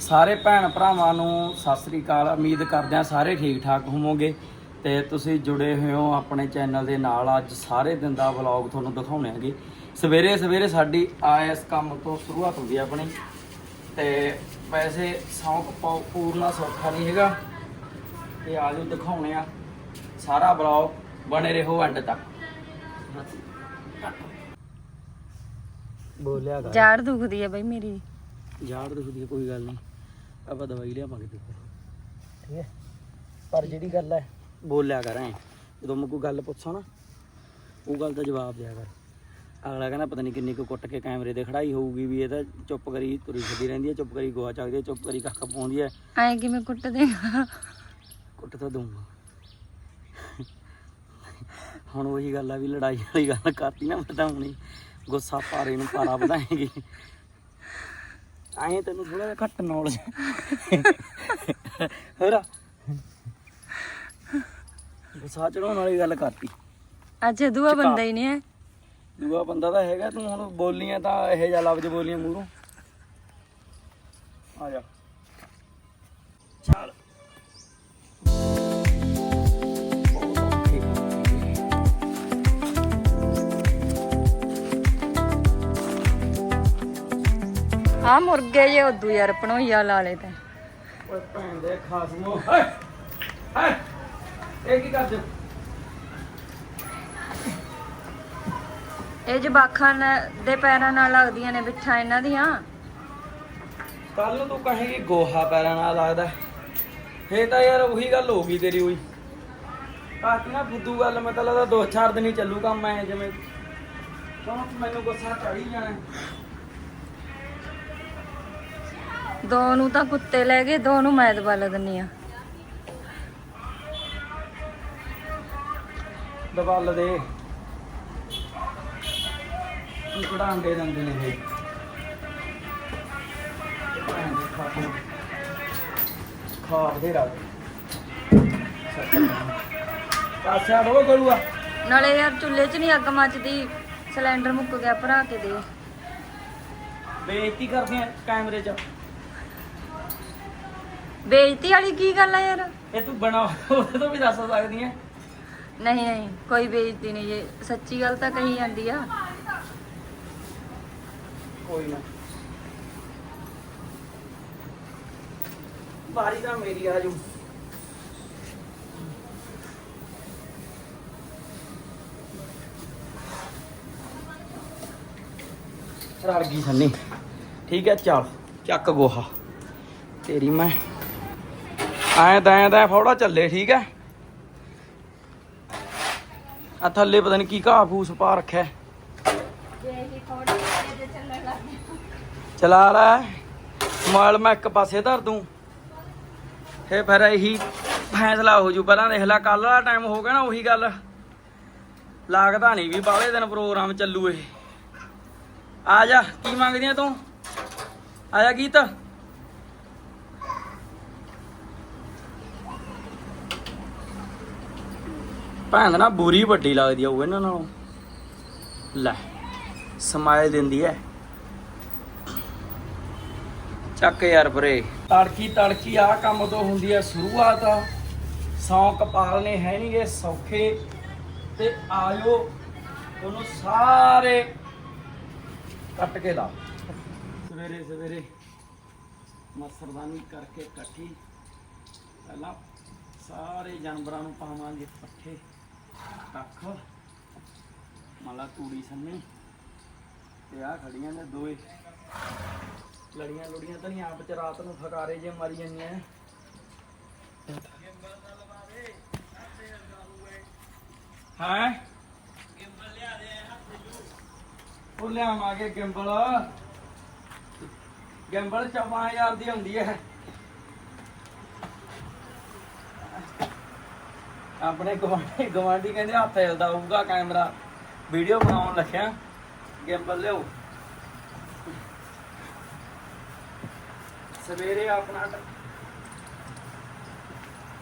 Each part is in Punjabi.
ਸਾਰੇ ਭੈਣ ਭਰਾਵਾਂ ਨੂੰ ਸਤਿ ਸ੍ਰੀ ਅਕਾਲ। ਉਮੀਦ ਕਰਦੇ ਹਾਂ ਸਾਰੇ ਠੀਕ ਠਾਕ ਹੋਵੋਗੇ ਤੇ ਤੁਸੀਂ ਜੁੜੇ ਹੋਏ ਹੋ ਆਪਣੇ ਚੈਨਲ ਦੇ ਨਾਲ। ਅੱਜ ਸਾਰੇ ਦਿਨ ਦਾ ਵਲੌਗ ਤੁਹਾਨੂੰ ਦਿਖਾਉਣੇ ਹੈਗੇ। ਸਵੇਰੇ ਸਵੇਰੇ ਸਾਡੀ ਆਇਸ ਕੰਮ ਤੋਂ ਸ਼ੁਰੂਆਤ ਹੁੰਦੀ ਹੈ ਆਪਣੀ। ਤੇ ਵੈਸੇ ਸੌਂਕ ਪੂਰਨਾ ਸੌਖਾ ਨਹੀਂ ਹੈਗਾ। ਤੇ ਆਜੋ ਦਿਖਾਉਣੇ ਆ ਸਾਰਾ ਵਲੌਗ। ਬਣੇ ਰਹੋ ਐਂਡ ਤੱਕ। ਬੋਲਿਆ ਗਾ ਜਾੜ ਦੁਖਦੀ ਹੈ ਬਈ ਮੇਰੀ। ਜਾੜ ਦੁਖਦੀ ਹੈ ਕੋਈ ਗੱਲ ਨਹੀਂ। ਆਪਾਂ ਦਵਾਈ ਲਿਆਵਾਂਗੇ ਤੇ ਠੀਕ ਹੈ? ਪਰ ਜਿਹੜੀ ਗੱਲ ਹੈ ਬੋਲਿਆ ਕਰ ਐ। ਜਦੋਂ ਮੈਂ ਕੋਈ ਗੱਲ ਪੁੱਛਾਂ ਨਾ ਉਹ ਗੱਲ ਦਾ ਜਵਾਬ ਦਿਆ ਕਰ। ਅਗਲਾ ਕਹਿੰਦਾ ਪਤਾ ਨਹੀਂ ਕਿੰਨੀ ਕੁ ਕੁੱਟ ਕੇ ਕੈਮਰੇ ਤੇ ਖੜਾਈ ਹੋਊਗੀ ਵੀ ਇਹ ਤਾਂ ਚੁੱਪ ਕਰੀ ਤੁਰੀ ਫਿਰਦੀ ਰਹਿੰਦੀ ਹੈ ਚੁੱਪ ਕਰੀ ਗੋਆ ਚੱਕਦੀ ਹੈ ਚੁੱਪ ਕਰੀ ਕੱਖ ਪਾਉਂਦੀ ਹੈ। ਐਂ ਕਿਵੇਂ ਕੁੱਟਦੇ ਆ? ਕੁੱਟ ਤਾਂ ਦੂੰਗਾ ਹੁਣ ਉਹੀ ਗੱਲ ਆ ਵੀ ਲੜਾਈ ਵਾਲੀ ਗੱਲ ਕਰਤੀ ਨਾ ਮੈਂ ਤਾਂ ਹੁਣੀ ਗੁੱਸਾ ਪਾਰੇ ਨੂੰ ਪਾਰਾ ਵਧਾਏਗੀ। ਐਂ ਤੈਨੂੰ ਥੋੜਾ ਜਿਹਾ ਘੱਟ ਨੌਲੇਜ ਹੋਰ ਗੁੱਸਾ ਚੜਾਉਣ ਵਾਲੀ ਗੱਲ ਕਰਤੀ। ਅੱਛਾ ਦੂਆ ਬੰਦਾ ਹੀ ਨਹੀਂ ਹੈ। ਦੂਆ ਬੰਦਾ ਤਾਂ ਹੈਗਾ ਤੂੰ ਹੁਣ ਬੋਲੀਆਂ ਤਾਂ ਇਹੋ ਜਿਹਾ ਲਫ਼ਜ਼ ਬੋਲੀਆਂ ਮੂਹਰੋਂ। ਆ ਜਾ। ਚੱਲ। ਆ ਮੁਰਗੇ ਜੇ ਉਦੋਂ ਯਾਰ ਪਣੋਈਆ ਲਾ ਲੇ ਤਾਂ। ਓਏ ਭੈਣ ਦੇ ਖਾਸਮੋ ਹਾਏ ਹਾਏ ਇਹ ਕੀ ਕਰਦੇ? ਇਹ ਦੇ ਪੈਰਾਂ ਨਾਲ ਲੱਗਦੀਆਂ ਨੇ ਬਿੱਠਾਂ ਇਹਨਾਂ ਦੀਆਂ। ਕੱਲ ਨੂੰ ਤੂੰ ਕਹੇਗੀ ਗੋਹਾ ਪੈਰਾਂ ਨਾਲ ਲੱਗਦਾ ਫੇਰ ਤਾਂ ਯਾਰ ਉਹੀ ਗੱਲ ਹੋ ਗਈ ਤੇਰੀ ਉਹੀ। ਕਾਤੀ ਨਾ ਫੁੱਦੂ ਗੱਲ ਮੈਂ ਤਾਂ ਲੱਗਦਾ ਦੋ ਚਾਰ ਦਿਨ ਹੀ ਚੱਲੂ ਕੰਮ ਐ ਜਿਵੇਂ। ਕਿਉਂ ਮੈਨੂੰ ਗੁੱਸਾ ਚੜੀ ਜਾਣਾ? ਦੋ ਨੂੰ ਤਾਂ ਕੁੱਤੇ ਲੈ ਗਏ ਦੋ ਨੂੰ ਮੈਂ ਦਬਾ ਦਿੰਨੀ ਆ। ਦਬਲ ਦੇ। ਕਿਹੜਾ ਅੰਡੇ ਦਿੰਦੇ ਨੇ ਇਹ? ਖਾ ਬਥੇਰਾ। ਕਾਸਿਆ ਰੋ ਕਰੂਆ ਨਾਲੇ ਯਾਰ ਚੁੱਲ੍ਹੇ 'ਚ ਨਹੀਂ ਅੱਗ ਮੱਚਦੀ ਸਿਲੰਡਰ ਮੁੱਕ ਗਿਆ ਭਰਾ ਕੇ ਦੇ। ਬੇਇੱਜ਼ਤੀ ਕਰਦੇ ਆ ਕੈਮਰੇ 'ਚ। ਬੇਇੱਜ਼ਤੀ ਵਾਲੀ ਕੀ ਗੱਲ ਆ ਯਾਰ? ਇਹ ਤੂੰ ਬਣਾ ਉਹਦੇ ਤੋਂ ਵੀ ਦੱਸ ਸਕਦੀ ਹੈ ਨਹੀਂ ਨਹੀਂ ਕੋਈ ਬੇਇੱਜ਼ਤੀ ਨਹੀਂ ਜੇ ਸੱਚੀ ਗੱਲ ਤਾਂ ਕਹੀ ਜਾਂਦੀ ਆ। ਕੋਈ ਨਾ। ਬਾਰੀ ਤਾਂ ਮੇਰੀ ਆ ਜੂ। ਰਲ ਗਈ ਸੰਨੀ। ਠੀਕ ਹੈ ਚੱਲ ਚੱਕ ਗੋਹਾ। ਤੇਰੀ ਮੈਂ ਐਂ ਤਾਂ ਤਾਂ ਫੌੜਾ ਚੱਲੇ ਠੀਕ ਹੈ? ਆ ਥੱਲੇ ਪਤਾ ਨਹੀਂ ਕੀ ਘਾਹ ਫੂਸ ਪਾ ਰੱਖਿਆ। ਚਲਾ ਲੈ। ਮਾਲ ਮੈਂ ਇੱਕ ਪਾਸੇ ਧਰ ਦੂੰ। ਫੇ ਫਿਰ ਇਹੀ ਫੈਸਲਾ ਹੋ ਜੂ। ਪਹਿਲਾਂ ਦੇਖ ਲੈ ਕੱਲ ਵਾਲਾ ਟਾਈਮ ਹੋ ਗਿਆ ਨਾ ਉਹੀ ਗੱਲ। ਲੱਗਦਾ ਨਹੀਂ ਵੀ ਬਾਹਲੇ ਦਿਨ ਪ੍ਰੋਗਰਾਮ ਚੱਲੂ ਇਹ। ਆ ਜਾ ਕੀ ਮੰਗਦੀਆਂ ਤੂੰ? ਆ ਜਾ ਗੀਤ। ਭੈਣ ਨਾ ਬੁਰੀ ਵੱਡੀ ਲੱਗਦੀ ਆ, ਉਹ ਇਹਨਾਂ ਨਾਲੋਂ। ਲੈ ਸਮਾਈਲ ਦਿੰਦੀ ਐ। ਚੱਕ ਯਾਰ ਪਰੇ ਤੜਕੀ ਤੜਕੀ ਆ ਕੰਮ ਤੋਂ ਹੁੰਦੀ ਐ ਸ਼ੁਰੂਆਤ। ਸੌਂਕ ਪਾਲਨੇ ਹੈ ਨਹੀਂਗੇ ਸੌਖੇ। ਤੇ ਆਇਓ, ਉਹਨੂੰ ਸਾਰੇ ਕੱਟ ਕੇ ਲਾ। ਸਵੇਰੇ ਸਵੇਰੇ ਮਸਰਦਾਨੀ ਕਰਕੇ ਇਕੱਠੀ। ਪਹਿਲਾਂ ਸਾਰੇ ਜਾਨਵਰਾਂ ਨੂੰ ਪਾਵਾਂਗੇ ਪੱਠੇ। ਕੱਖ ਮਾਲਾ ਤੂੜੀ ਸੰਨੀ। ਤੇ ਆ ਖੜੀਆਂ ਨੇ ਦੋਏ। ਲੜੀਆਂ ਲੁੜੀਆਂ ਤਾਂ ਨਹੀਂ, ਆਪ ਚ ਰਾਤ ਨੂੰ ਫਕਾਰੇ ਜੇ ਮਰੀ ਜਾਂਦੀਆਂ ਨੇ। ਹੈਂ? ਉਹ ਲਿਆਵਾਂਗੇ ਗਿੰਬਲ। ਗਿੰਬਲ 14000 ਦੀ ਹੁੰਦੀ ਹੈ। ਆਪਣੇ ਗਵਾਂਢੀ ਗਵਾਂਢੀ ਕਹਿੰਦੇ ਹੱਥ ਹਿਲਦਾ ਹੋਊਗਾ ਕੈਮਰਾ। ਵੀਡੀਓ ਬਣਾਉਣ ਲੱਗਿਆ ਗਿੰਬਲ ਲਿਓ ਸਵੇਰੇ ਆਪਣਾ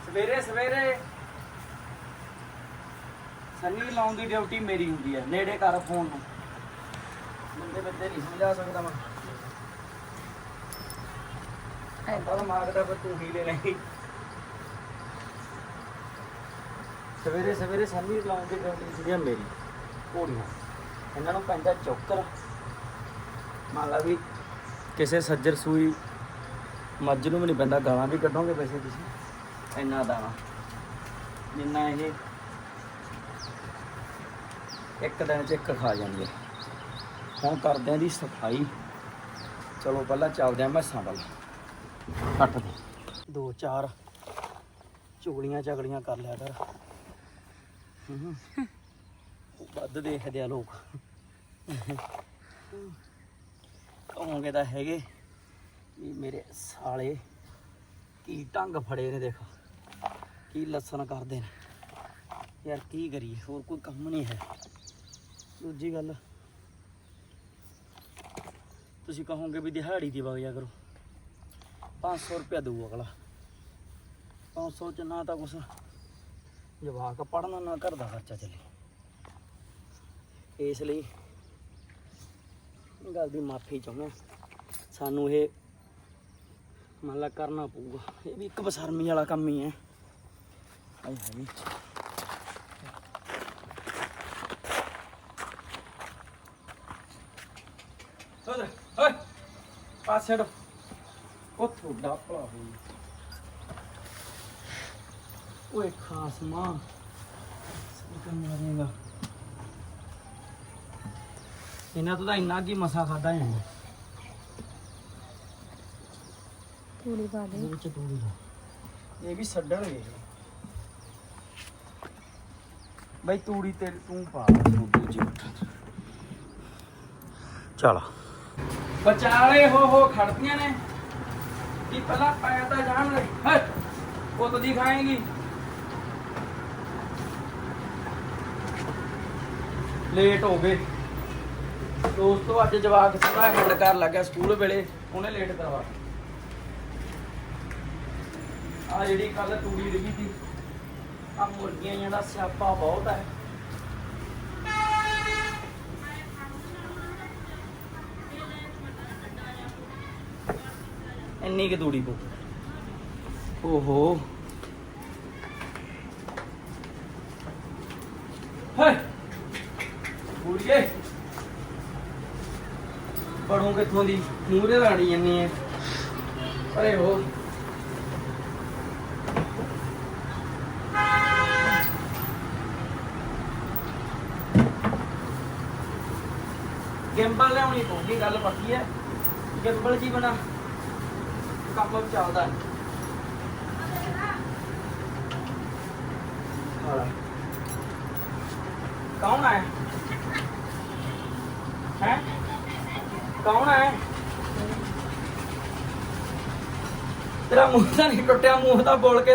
ਸਵੇਰੇ ਸਵੇਰੇ ਸੰਨੀ ਲਾਉਣ ਦੀ ਡਿਊਟੀ ਮੇਰੀ ਹੁੰਦੀ ਹੈ ਨੇੜੇ ਕਰ ਫੋਨ ਨੂੰ। ਬੰਦੇ ਬੰਦੇ ਨਹੀਂ ਸਮਝਾ ਸਕਦਾ ਮੈਂ। ਐਡਾ ਦਿਮਾਗ ਦਾ ਤੂੰ ਹੀ ਲੈ ਲਈ ਸਵੇਰੇ ਸਵੇਰੇ ਸੰਨੀ ਲਾਉਣ ਦੀ ਡਿਊਟੀ ਸੀਗੀ ਮੇਰੀ, ਘੋੜੀਆਂ। ਇਹਨਾਂ ਨੂੰ ਪੈਂਦਾ ਚੌਕਰ। ਮੰਨ ਲਾ ਵੀ ਕਿਸੇ ਸੱਜਰ ਸੂਈ ਮੱਝ ਨੂੰ ਵੀ ਨਹੀਂ ਪੈਂਦਾ, ਗਾਲਾਂ ਵੀ ਕੱਢੋਗੇ ਵੈਸੇ ਤੁਸੀਂ? ਇੰਨਾ ਦਾਣਾ। ਜਿੰਨਾ ਇਹ ਇੱਕ ਦਿਨ ਚ ਇੱਕ ਖਾ ਜਾਂਦੀ ਹੈ ਹੁਣ ਕਰਦੇ ਆਂ ਦੀ ਸਫ਼ਾਈ। ਚਲੋ ਪਹਿਲਾਂ ਚੱਲਦੇ ਆਂ ਮੈਸਾਂ ਵੱਲ। ਕੱਟ ਦੇ। ਦੋ ਚਾਰ। ਚੁਗਲੀਆਂ ਚਗੜੀਆਂ ਕਰ ਲਿਆ ਕਰ। ਵੱਧ ਦੇਖਦੇ ਆ ਲੋਕ। ਕਹੋਗੇ ਤਾਂ ਹੈਗੇ। ਵੀ ਮੇਰੇ ਸਾਲੇ ਕੀ ਢੰਗ ਫੜੇ ਨੇ ਦੇਖ। ਕੀ ਲੱਸਣ ਕਰਦੇ ਨੇ। ਯਾਰ ਕੀ ਕਰੀਏ, ਹੋਰ ਕੋਈ ਕੰਮ ਨਹੀਂ ਹੈ। ਦੂਜੀ ਗੱਲ, ਤੁਸੀਂ ਕਹੋਗੇ ਵੀ ਦਿਹਾੜੀ ਦੀ ਵਗ ਜਾ ਕਰੋ। 500 ਰੁਪਇਆ ਦਊ ਅਗਲਾ। 500 ਚ ਨਾ ਤਾਂ ਕੁਛ ਜਵਾਕ ਪੜਨਾ ਨਾ ਘਰ ਦਾ ਖਰਚਾ ਚੱਲੇ। ਇਸ ਲਈ ਗੱਲ ਦੀ ਮਾਫੀ ਚਾਹੁੰਦਾ ਸਾਨੂੰ ਇਹ ਮੰਨ ਲਾ ਕਰਨਾ ਪਊਗਾ। ਇਹ ਵੀ ਇੱਕ ਬਸਰਮੀ ਵਾਲਾ ਕੰਮ ਹੀ ਹੈ। ਆਈ ਹਾਈ ਓਏ ਓਏ, ਪਾਸੇ ਹਟੋ। ਉਹ ਤੁਹਾਡਾ ਭਲਾ ਹੋਈ ਓਏ ਖਾਸ ਮਾਂ। ਸਪੀਕਰ ਮਾਰੇਗਾ ਇਹਨਾਂ ਤੋਂ ਤਾਂ ਇੰਨਾ ਕੀ ਮਸਾ ਖਾਦਾ ਜਾਂਦਾ ਤੂੜੀ ਪਾ ਇਹਦੇ ਵਿੱਚ ਤੂੜੀ ਦਾ। ਇਹ ਵੀ ਛੱਡਣਗੇ ਬਈ ਤੂੜੀ ਤੇ ਤੂੰ ਪਾ। ਦੂਜੀ ਚਲ। ਬਚਾਲੇ ਹੋ ਹੋ ਖੜਦੀਆਂ ਨੇ। ਕੀ ਪਹਿਲਾਂ ਪਾਇਆ ਤਾਂ ਜਾਣ ਹਟ। ਉਹ ਤਾਂ ਦਿਖਾਏਗੀ ਲੇਟ ਹੋ ਗਏ। ਦੋਸਤੋ, ਅੱਜ ਜਵਾਕ ਥੋੜਾ ਹੈਂਡ ਕਰ ਲੱਗਾ ਸਕੂਲ ਵੇਲੇ, ਉਹਨੇ ਲੇਟ ਕਰਵਾ ਆ ਜਿਹੜੀ ਕੱਲ ਤੂੜੀ ਰਹੀ ਸੀ ਆ ਮੁਰਗੀਆਂ ਜਿਹਾ ਸਿਆਪਾ ਬਹੁਤ ਹੈ। ਇੰਨੀ ਕਿ ਤੂੜੀ ਕੋ ਓਹੋ। ਹੈ ਕੁੜੀਏ। ਪੜੋਂ ਕਿੱਥੋਂ ਦੀ? ਮੂਹਰੇ ਰਾਣੀ ਜੰਨੀ ਹੈ ਅਰੇ ਹੋ। ਗਿੰਬਲ ਲਿਆਉਣੀ ਪਊਗੀ, ਗੱਲ ਪੱਕੀ ਹੈ ਗਿੰਬਲ ਜੀ ਬਣਾ? ਕੰਮ ਚੱਲਦਾ। ਕੌਣ ਹੈ ਹੈ? ਕੌਣ ਹੈ? ਤੇਰਾ ਮੂੰਹ ਤਾਂ ਨਹੀਂ ਟੁੱਟਿਆ ਮੂੰਹ ਤਾਂ ਬੋਲ ਕੇ